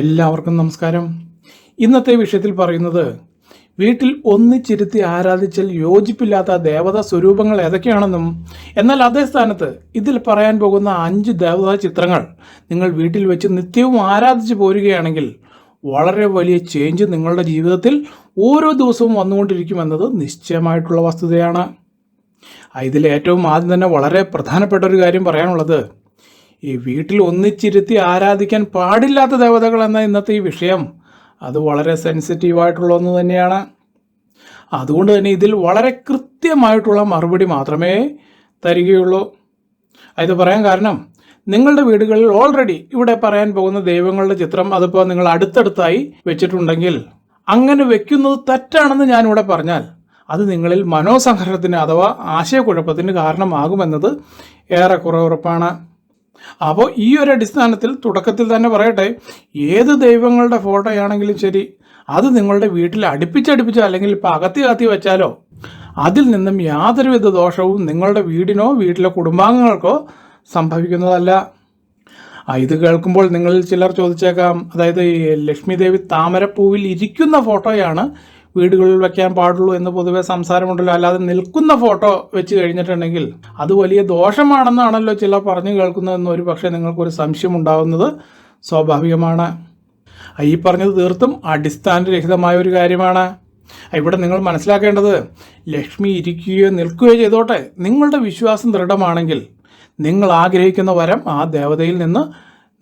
എല്ലാവർക്കും നമസ്കാരം. ഇന്നത്തെ വിഷയത്തിൽ പറയുന്നത് വീട്ടിൽ ഒന്നിച്ചിരുത്തി ആരാധിച്ചാൽ യോജിപ്പില്ലാത്ത ദേവതാ സ്വരൂപങ്ങൾ ഏതൊക്കെയാണെന്നും എന്നാൽ അതേ സ്ഥാനത്ത് ഇതിൽ പറയാൻ പോകുന്ന അഞ്ച് ദേവതാ ചിത്രങ്ങൾ നിങ്ങൾ വീട്ടിൽ വെച്ച് നിത്യവും ആരാധിച്ചു പോരുകയാണെങ്കിൽ വളരെ വലിയ ചേഞ്ച് നിങ്ങളുടെ ജീവിതത്തിൽ ഓരോ ദിവസവും വന്നുകൊണ്ടിരിക്കുമെന്നത് നിശ്ചയമായിട്ടുള്ള വസ്തുതയാണ്. ഇതിൽ ഏറ്റവും ആദ്യം തന്നെ വളരെ പ്രധാനപ്പെട്ട ഒരു കാര്യം പറയാനുള്ളത് ഈ വീട്ടിൽ ഒന്നിച്ചിരുത്തി ആരാധിക്കാൻ പാടില്ലാത്ത ദേവതകൾ എന്ന ഇന്നത്തെ ഈ വിഷയം അത് വളരെ സെൻസിറ്റീവായിട്ടുള്ള ഒന്ന് തന്നെയാണ്. അതുകൊണ്ട് തന്നെ ഇതിൽ വളരെ കൃത്യമായിട്ടുള്ള മറുപടി മാത്രമേ തരികയുള്ളൂ. അത് പറയാൻ കാരണം നിങ്ങളുടെ വീടുകളിൽ ഓൾറെഡി ഇവിടെ പറയാൻ പോകുന്ന ദൈവങ്ങളുടെ ചിത്രം അതിപ്പോൾ നിങ്ങൾ അടുത്തടുത്തായി വെച്ചിട്ടുണ്ടെങ്കിൽ അങ്ങനെ വെക്കുന്നത് തെറ്റാണെന്ന് ഞാനിവിടെ പറഞ്ഞാൽ അത് നിങ്ങളിൽ മനോസംഘർഷത്തിന് അഥവാ ആശയക്കുഴപ്പത്തിന് കാരണമാകുമെന്നത് ഏറെക്കുറെ ഉറപ്പാണ്. അപ്പോൾ ഈ ഒരു അടിസ്ഥാനത്തിൽ തുടക്കത്തിൽ തന്നെ പറയട്ടെ ഏത് ദൈവങ്ങളുടെ ഫോട്ടോയാണെങ്കിലും ശരി അത് നിങ്ങളുടെ വീട്ടിൽ അടുപ്പിച്ചടുപ്പിച്ചോ അല്ലെങ്കിൽ പകത്തി കാത്തി വെച്ചാലോ അതിൽ നിന്നും യാതൊരുവിധ ദോഷവും നിങ്ങളുടെ വീടിനോ വീട്ടിലെ കുടുംബാംഗങ്ങൾക്കോ സംഭവിക്കുന്നതല്ല. ഇത് കേൾക്കുമ്പോൾ നിങ്ങളിൽ ചിലർ ചോദിച്ചേക്കാം അതായത് ലക്ഷ്മി ദേവി താമരപ്പൂവിൽ ഇരിക്കുന്ന ഫോട്ടോയാണ് വീടുകളിൽ വെക്കാൻ പാടുള്ളൂ എന്ന് പൊതുവെ സംസാരമുണ്ടല്ലോ. അല്ലാതെ നിൽക്കുന്ന ഫോട്ടോ വെച്ച് കഴിഞ്ഞിട്ടുണ്ടെങ്കിൽ അത് വലിയ ദോഷമാണെന്നാണല്ലോ ചില പറഞ്ഞു കേൾക്കുന്നതെന്ന് ഒരു പക്ഷേ നിങ്ങൾക്കൊരു സംശയം ഉണ്ടാകുന്നത് സ്വാഭാവികമാണ്. ഈ പറഞ്ഞത് തീർത്തും അടിസ്ഥാനരഹിതമായ ഒരു കാര്യമാണ്. ഇവിടെ നിങ്ങൾ മനസ്സിലാക്കേണ്ടത് ലക്ഷ്മി ഇരിക്കുകയോ നിൽക്കുകയോ ചെയ്തോട്ടെ. നിങ്ങളുടെ വിശ്വാസം ദൃഢമാണെങ്കിൽ നിങ്ങൾ ആഗ്രഹിക്കുന്ന വരം ആ ദേവതയിൽ നിന്ന്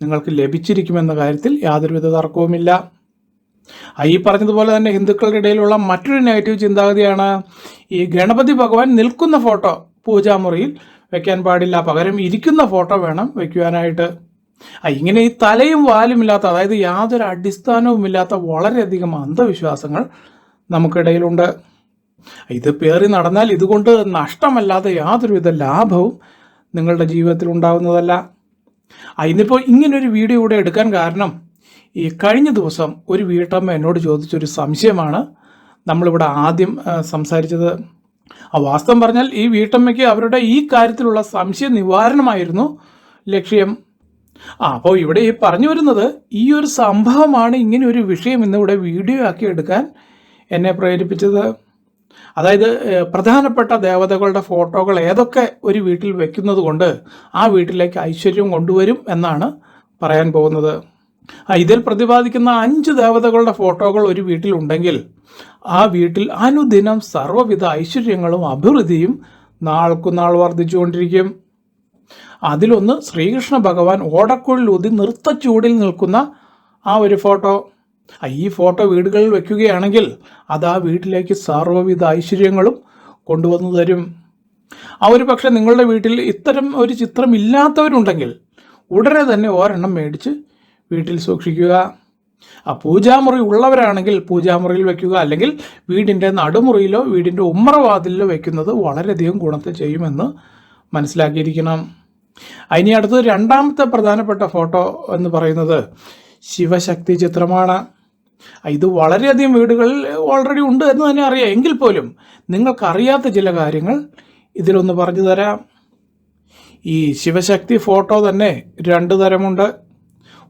നിങ്ങൾക്ക് ലഭിച്ചിരിക്കുമെന്ന കാര്യത്തിൽ യാതൊരുവിധ തർക്കവുമില്ല. ഈ പറഞ്ഞതുപോലെ തന്നെ ഹിന്ദുക്കളുടെ ഇടയിലുള്ള മറ്റൊരു നെഗറ്റീവ് ചിന്താഗതിയാണ് ഈ ഗണപതി ഭഗവാൻ നിൽക്കുന്ന ഫോട്ടോ പൂജാമുറിയിൽ വെക്കാൻ പാടില്ല. പകരം ഇരിക്കുന്ന ഫോട്ടോ വേണം വെക്കുവാനായിട്ട്. ഇങ്ങനെ ഈ തലയും വാലും ഇല്ലാത്ത അതായത് യാതൊരു അടിസ്ഥാനവും ഇല്ലാത്ത വളരെയധികം അന്ധവിശ്വാസങ്ങൾ നമുക്കിടയിലുണ്ട്. ഇത് പേറി നടന്നാൽ ഇതുകൊണ്ട് നഷ്ടമല്ലാതെ യാതൊരുവിധ ലാഭവും നിങ്ങളുടെ ജീവിതത്തിൽ ഉണ്ടാകുന്നതല്ല ഇന്നിപ്പോൾ ഇങ്ങനൊരു വീഡിയോ കൂടെ എടുക്കാൻ കാരണം ഈ കഴിഞ്ഞ ദിവസം ഒരു വീട്ടമ്മ എന്നോട് ചോദിച്ചൊരു സംശയമാണ്. നമ്മളിവിടെ ആദ്യം സംസാരിച്ചത് ആ വാസ്തവം പറഞ്ഞാൽ ഈ വീട്ടമ്മയ്ക്ക് അവരുടെ ഈ കാര്യത്തിലുള്ള സംശയ നിവാരണമായിരുന്നു ലക്ഷ്യം. ആ അപ്പോൾ ഇവിടെ ഈ പറഞ്ഞു വരുന്നത് ഈ ഒരു സംഭവമാണ് ഇങ്ങനെ ഒരു വിഷയം ഇന്നിവിടെ വീഡിയോ ആക്കി എടുക്കാൻ എന്നെ പ്രേരിപ്പിച്ചത്. അതായത് പ്രധാനപ്പെട്ട ദേവതകളുടെ ഫോട്ടോകൾ ഏതൊക്കെ ഒരു വീട്ടിൽ വെക്കുന്നത് കൊണ്ട് ആ വീട്ടിലേക്ക് ഐശ്വര്യം കൊണ്ടുവരും എന്നാണ് പറയാൻ പോകുന്നത്. ഇതിൽ പ്രതിപാദിക്കുന്ന അഞ്ച് ദേവതകളുടെ ഫോട്ടോകൾ ഒരു വീട്ടിലുണ്ടെങ്കിൽ ആ വീട്ടിൽ അനുദിനം സർവവിധ ഐശ്വര്യങ്ങളും അഭിവൃദ്ധിയും നാൾക്കുനാൾ വർദ്ധിച്ചുകൊണ്ടിരിക്കും. അതിലൊന്ന് ശ്രീകൃഷ്ണ ഭഗവാൻ ഓടക്കുഴലൂതി നൃത്തച്ചൂടിൽ നിൽക്കുന്ന ആ ഒരു ഫോട്ടോ. ഈ ഫോട്ടോ വീടുകളിൽ വെക്കുകയാണെങ്കിൽ അത് ആ വീട്ടിലേക്ക് സർവവിധ ഐശ്വര്യങ്ങളും കൊണ്ടുവന്നു തരും. ആ ഒരു പക്ഷെ നിങ്ങളുടെ വീട്ടിൽ ഇത്തരം ഒരു ചിത്രം ഇല്ലാത്തവരുണ്ടെങ്കിൽ ഉടനെ തന്നെ ഒരെണ്ണം മേടിച്ച് വീട്ടിൽ സൂക്ഷിക്കുക. ആ പൂജാമുറി ഉള്ളവരാണെങ്കിൽ പൂജാമുറിയിൽ വെക്കുക. അല്ലെങ്കിൽ വീടിന്റെ നടുമുറിയിലോ വീടിന്റെ ഉമ്മറവാതിലിലോ വെക്കുന്നത് വളരെയധികം ഗുണത്തെ ചെയ്യുമെന്ന് മനസ്സിലാക്കിയിരിക്കണം. അതിനി അടുത്തത് രണ്ടാമത്തെ പ്രധാനപ്പെട്ട ഫോട്ടോ എന്ന് പറയുന്നത് ശിവശക്തി ചിത്രമാണ്. ഇത് വളരെയധികം വീടുകളിൽ ഓൾറെഡി ഉണ്ട് എന്ന് തന്നെ അറിയാം. എങ്കിൽ പോലും നിങ്ങൾക്കറിയാത്ത ചില കാര്യങ്ങൾ ഇതിലൊന്ന് പറഞ്ഞു തരാം. ഈ ശിവശക്തി ഫോട്ടോ തന്നെ രണ്ട് തരമുണ്ട്.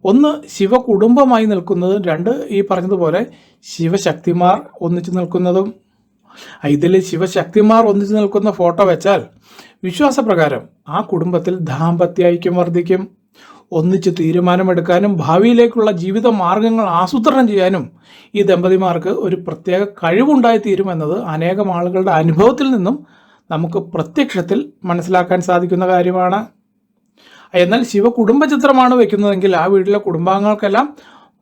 ഒന്ന് ശിവ കുടുംബമായി നിൽക്കുന്നതും രണ്ട് ഈ പറഞ്ഞതുപോലെ ശിവശക്തിമാർ ഒന്നിച്ചു നിൽക്കുന്നതും. ഇതിൽ ശിവശക്തിമാർ ഒന്നിച്ചു നിൽക്കുന്ന ഫോട്ടോ വെച്ചാൽ വിശ്വാസപ്രകാരം ആ കുടുംബത്തിൽ ദാമ്പത്യ ഐക്യം വർദ്ധിക്കും. ഒന്നിച്ച് തീരുമാനമെടുക്കാനും ഭാവിയിലേക്കുള്ള ജീവിത മാർഗങ്ങൾ ആസൂത്രണം ചെയ്യാനും ഈ ദമ്പതിമാർക്ക് ഒരു പ്രത്യേക കഴിവുണ്ടായിത്തീരുമെന്നത് അനേകം ആളുകളുടെ അനുഭവത്തിൽ നിന്നും നമുക്ക് പ്രത്യക്ഷത്തിൽ മനസ്സിലാക്കാൻ സാധിക്കുന്ന കാര്യമാണ്. എന്നാൽ ശിവ കുടുംബ ചിത്രമാണ് വെക്കുന്നതെങ്കിൽ ആ വീട്ടിലെ കുടുംബാംഗങ്ങൾക്കെല്ലാം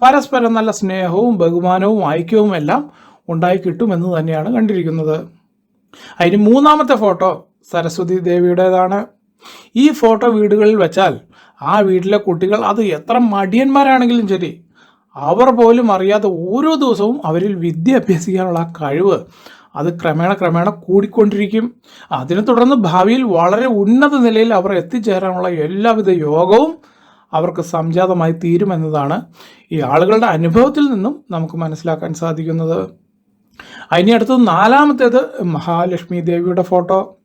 പരസ്പരം നല്ല സ്നേഹവും ബഹുമാനവും ഐക്യവും എല്ലാം ഉണ്ടായി കിട്ടുമെന്ന് തന്നെയാണ് കണ്ടിരിക്കുന്നത്. അതിന് മൂന്നാമത്തെ ഫോട്ടോ സരസ്വതി ദേവിയുടേതാണ്. ഈ ഫോട്ടോ വീടുകളിൽ വെച്ചാൽ ആ വീട്ടിലെ കുട്ടികൾ അത് എത്ര മടിയന്മാരാണെങ്കിലും ശരി അവർ പോലും അറിയാതെ ഓരോ ദിവസവും അവരിൽ വിദ്യ അഭ്യസിക്കാനുള്ള കഴിവ് അത് ക്രമേണ ക്രമേണ കൂടിക്കൊണ്ടിരിക്കും. അതിനെ തുടർന്ന് ഭാവിയിൽ വളരെ ഉന്നത നിലയിൽ അവർ എത്തിച്ചേരാനുള്ള എല്ലാവിധ യോഗവും അവർക്ക് സംജാതമായി തീരുമെന്നതാണ് ഈ ആളുകളുടെ അനുഭവത്തിൽ നിന്നും നമുക്ക് മനസ്സിലാക്കാൻ സാധിക്കുന്നത്. അതിനി അടുത്തത് നാലാമത്തേത് മഹാലക്ഷ്മി ദേവിയുടെ ഫോട്ടോ.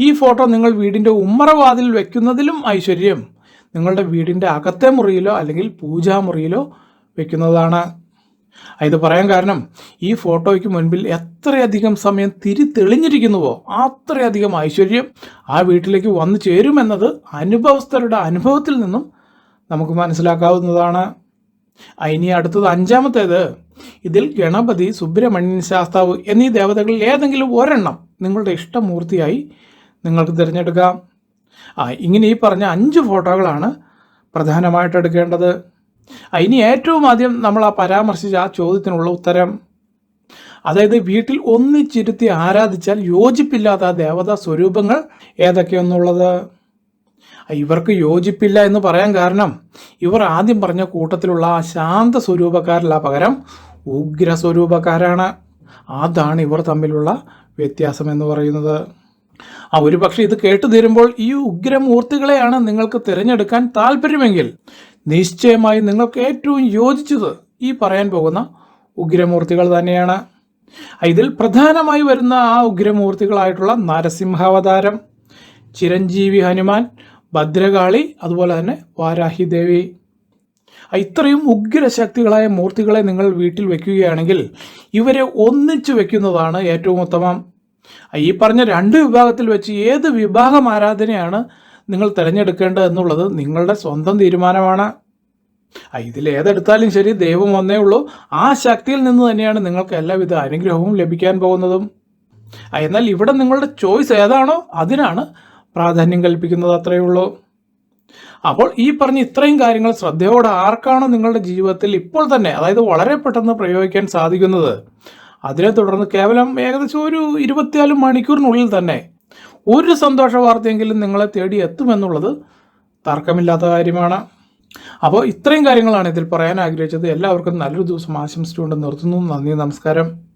ഈ ഫോട്ടോ നിങ്ങൾ വീടിന്റെ ഉമ്മറവാതിൽ വെക്കുന്നതിലും ഐശ്വര്യം. നിങ്ങളുടെ വീടിന്റെ അകത്തെ മുറിയിലോ അല്ലെങ്കിൽ പൂജാമുറിയിലോ വെക്കുന്നതാണ്. ഇത് പറയാൻ കാരണം ഈ ഫോട്ടോയ്ക്ക് മുൻപിൽ എത്രയധികം സമയം തിരി തെളിഞ്ഞിരിക്കുന്നുവോ അത്രയധികം ഐശ്വര്യം ആ വീട്ടിലേക്ക് വന്നു ചേരുമെന്നത് അനുഭവസ്ഥരുടെ അനുഭവത്തിൽ നിന്നും നമുക്ക് മനസ്സിലാക്കാവുന്നതാണ്. ഇനി അടുത്തത് അഞ്ചാമത്തേത്. ഇതിൽ ഗണപതി സുബ്രഹ്മണ്യൻ ശാസ്താവ് എന്നീ ദേവതകളിൽ ഏതെങ്കിലും ഒരെണ്ണം നിങ്ങളുടെ ഇഷ്ടമൂർത്തിയായി നിങ്ങൾക്ക് തിരഞ്ഞെടുക്കാം. ആ ഇങ്ങനെ ഈ പറഞ്ഞ അഞ്ച് ഫോട്ടോകളാണ് പ്രധാനമായിട്ട് എടുക്കേണ്ടത്. ഇനി ഏറ്റവും ആദ്യം നമ്മൾ ആ പരാമർശിച്ച ആ ചോദ്യത്തിനുള്ള ഉത്തരം. അതായത് വീട്ടിൽ ഒന്നിച്ചിരുത്തി ആരാധിച്ചാൽ യോജിപ്പില്ലാത്ത ആ ദേവതാ സ്വരൂപങ്ങൾ ഏതൊക്കെയെന്നുള്ളത്. ഇവർക്ക് യോജിപ്പില്ല എന്ന് പറയാൻ കാരണം ഇവർ ആദ്യം പറഞ്ഞ കൂട്ടത്തിലുള്ള ആ ശാന്ത സ്വരൂപക്കാരല്ല പകരം ഉഗ്ര സ്വരൂപക്കാരാണ്. അതാണ് ഇവർ തമ്മിലുള്ള വ്യത്യാസം എന്ന് പറയുന്നത്. ആ ഒരു പക്ഷേ ഇത് കേട്ടു തീരുമ്പോൾ ഈ ഉഗ്രമൂർത്തികളെയാണ് നിങ്ങൾക്ക് തിരഞ്ഞെടുക്കാൻ താല്പര്യമെങ്കിൽ നിശ്ചയമായി നിങ്ങൾക്ക് ഏറ്റവും യോജിച്ചത് ഈ പറയാൻ പോകുന്ന ഉഗ്രമൂർത്തികൾ തന്നെയാണ്. ഇതിൽ പ്രധാനമായി വരുന്ന ആ ഉഗ്രമൂർത്തികളായിട്ടുള്ള നരസിംഹാവതാരം ചിരഞ്ജീവി ഹനുമാൻ ഭദ്രകാളി അതുപോലെ തന്നെ വാരാഹി ദേവി. ഇത്രയും ഉഗ്രശക്തികളായ മൂർത്തികളെ നിങ്ങൾ വീട്ടിൽ വെക്കുകയാണെങ്കിൽ ഇവരെ ഒന്നിച്ചു വെക്കുന്നതാണ് ഏറ്റവും ഉത്തമം. ഈ പറഞ്ഞ രണ്ട് വിഭാഗത്തിൽ വെച്ച് ഏത് വിഭാഗം ആരാധനയാണ് നിങ്ങൾ തിരഞ്ഞെടുക്കേണ്ടത് എന്നുള്ളത് നിങ്ങളുടെ സ്വന്തം തീരുമാനമാണ്. ഇതിലേതെടുത്താലും ശരി ദൈവം ഒന്നേ ഉള്ളൂ. ആ ശക്തിയിൽ നിന്ന് തന്നെയാണ് നിങ്ങൾക്ക് എല്ലാവിധ അനുഗ്രഹവും ലഭിക്കാൻ പോകുന്നതും. എന്നാൽ ഇവിടെ നിങ്ങളുടെ ചോയ്സ് ഏതാണോ അതിനാണ് പ്രാധാന്യം കൽപ്പിക്കുന്നത് അത്രയേ ഉള്ളൂ. അപ്പോൾ ഈ പറഞ്ഞ ഇത്രയും കാര്യങ്ങൾ ശ്രദ്ധയോടെ ആർക്കാണോ നിങ്ങളുടെ ജീവിതത്തിൽ ഇപ്പോൾ തന്നെ അതായത് വളരെ പെട്ടെന്ന് പ്രയോഗിക്കാൻ സാധിക്കുന്നത്. അതിനെ തുടർന്ന് കേവലം ഏകദേശം ഒരു ഇരുപത്തിനാല് മണിക്കൂറിനുള്ളിൽ തന്നെ ഒരു സന്തോഷ വാർത്തയെങ്കിലും നിങ്ങളെ തേടി എത്തുമെന്നുള്ളത് തർക്കമില്ലാത്ത കാര്യമാണ്. അപ്പോൾ ഇത്രയും കാര്യങ്ങളാണ് ഇതിൽ പറയാൻ ആഗ്രഹിച്ചത്. എല്ലാവർക്കും നല്ലൊരു ദിവസം ആശംസിച്ചുകൊണ്ട് നിർത്തുന്നു. നന്ദി നമസ്കാരം.